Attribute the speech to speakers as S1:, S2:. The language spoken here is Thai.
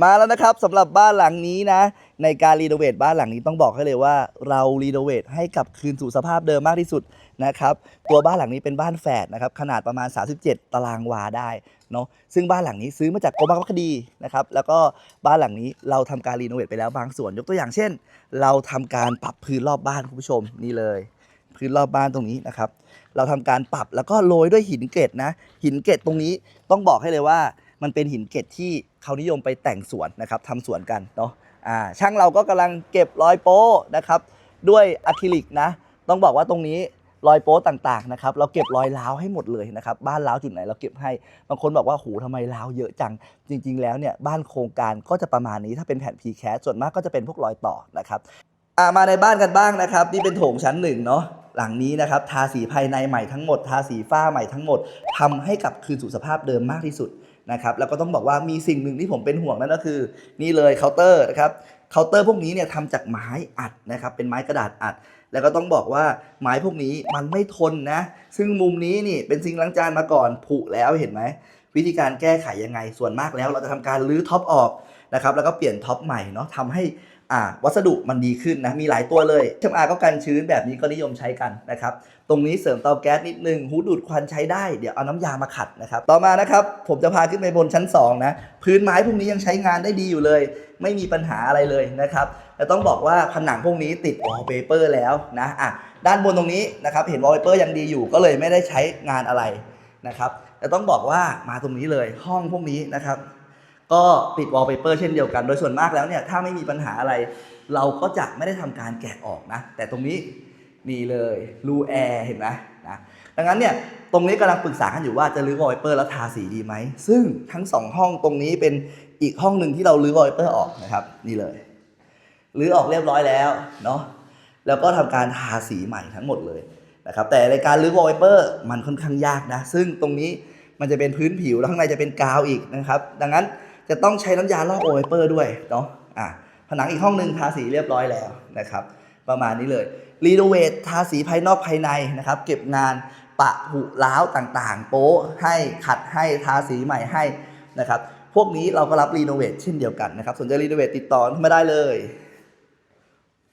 S1: มาแล้วนะครับสำหรับบ้านหลังนี้นะ ในการรีโนเวทบ้านหลังนี้ต้องบอกให้เลยว่า เรารีโนเวทให้กลับคืนสู่สภาพเดิมมากที่สุดนะครับตัวบ้านหลังนี้เป็นบ้านแฝดนะครับขนาดประมาณ 37 ตารางวาได้เนาะซึ่งบ้านหลังนี้ซื้อมาจากกรมบังคับคดีนะครับแล้วก็บ้านหลังนี้เราทำการรีโนเวทไปแล้วบางส่วน ยกตัวอย่างเช่น เราทำการปรับพื้นรอบบ้านคุณผู้ชมนี่เลย พื้นรอบบ้านตรงนี้นะครับเราทำการปรับแล้วก็โรยด้วยหินเกล็ดนะหินเกล็ดตรงนี้ต้องบอกให้เลยว่า มันเป็นหินเกล็ดที่เขานิยมไปแต่งสวนนะครับทำสวนกันเนาะอ่าช่างเราก็กำลังเก็บรอยโป๊นะครับด้วยอะคริลิกนะ ต้องบอกว่าตรงนี้รอยโป๊ต่างๆนะครับเราเก็บรอยร้าวให้หมดเลยนะครับบ้านร้าวจุดไหนเราเก็บให้บางคนบอกว่าโหทำไมร้าวเยอะจัง จริง ๆ แล้วเนี่ยบ้านโครงการก็จะประมาณนี้ถ้าเป็นแผ่น p c a s ส่วนมากก็จะเป็นพวกรอยต่อนะครับอ่ามาในบ้านกันบ้างนะครับ นี่เป็นโถงชั้นหนึ่งเนาะหลังนี้นะครับทาสีภายในใหม่ทั้งหมด ทาสีฝ้าใหม่ทั้งหมดทำให้กลับคืนสู่สภาพเดิมมากที่สุด นะครับแล้วก็ต้องบอกว่ามีสิ่งหนึ่งที่ผมเป็นห่วงนั่นก็คือ นี่เลยเคาน์เตอร์นะครับเคาน์เตอร์พวกนี้เนี่ยทำจากไม้อัดนะครับเป็นไม้กระดาษอัด แล้วก็ต้องบอกว่าไม้พวกนี้มันไม่ทนนะ ซึ่งมุมนี้นี่เป็นซิงล้างจานมาก่อนผุแล้วเห็นไหม วิธีการแก้ไขยังไงส่วนมากแล้ว เราจะทำการรื้อท็อปออกนะครับแล้วก็เปลี่ยนท็อปใหม่เนาะทำให้อาวัสดุมันดีขึ้นนะมีหลายตัวเลยเชมอาก็กันชื้นแบบนี้ก็นิยมใช้กันนะครับตรงนี้เสริมเตาแก๊สนิดนึงหูดูดควันใช้ได้เดี๋ยวเอาน้ำยามาขัดนะครับต่อมานะครับผมจะพาขึ้นไปบนชั้น2นะพื้นไม้พวกนี้ยังใช้งานได้ดีอยู่เลย ไม่มีปัญหาอะไรเลยนะครับแต่ต้องบอกว่าผนังพวกนี้ติดวอลเปเปอร์แล้วนะอะด้านบนตรงนี้นะครับเห็นวอลเปเปอร์ยังดีอยู่ก็เลยไม่ได้ใช้งานอะไรนะครับ แต่ต้องบอกว่ามาตรงนี้เลยห้องพวกนี้นะครับ ก็ติดวอลเปเปอร์เช่นเดียวกัน โดยส่วนมากแล้วเนี่ยถ้าไม่มีปัญหาอะไร เราก็จะไม่ได้ทำการแกะออกนะ แต่ตรงนี้นี่เลยรูแอร์เห็นไหมนะดังนั้นเนี่ยตรงนี้กำลังปรึกษากันอยู่ว่าจะรื้อวอลเปเปอร์แล้วทาสีดีไหม ซึ่งทั้งสองห้องตรงนี้เป็นอีกห้องหนึ่งที่เรารื้อวอลเปเปอร์ออกนะครับนี่เลยรื้อออกเรียบร้อยแล้วเนาะแล้วก็ทำการทาสีใหม่ทั้งหมดเลย นะครับแต่ในการรื้อวอลเปเปอร์มันค่อนข้างยากนะ ซึ่งตรงนี้มันจะเป็นพื้นผิวแล้วข้างในจะเป็นกาวอีกนะครับ ดังนั้นจะต้องใช้น้ำยาลอกวอลเปเปอร์ด้วยเนาะอะผนังอีกห้องหนึ่งทาสีเรียบร้อยแล้วนะครับ ประมาณนี้เลยรีโนเวททาสีภายนอกภายในนะครับ เก็บงานปะผุล้าวต่างๆ โป๊ะให้ขัดให้ทาสีใหม่ให้นะครับพวกนี้เราก็รับรีโนเวทเช่นเดียวกันนะครับสนใจรีโนเวทติดต่อมาได้เลย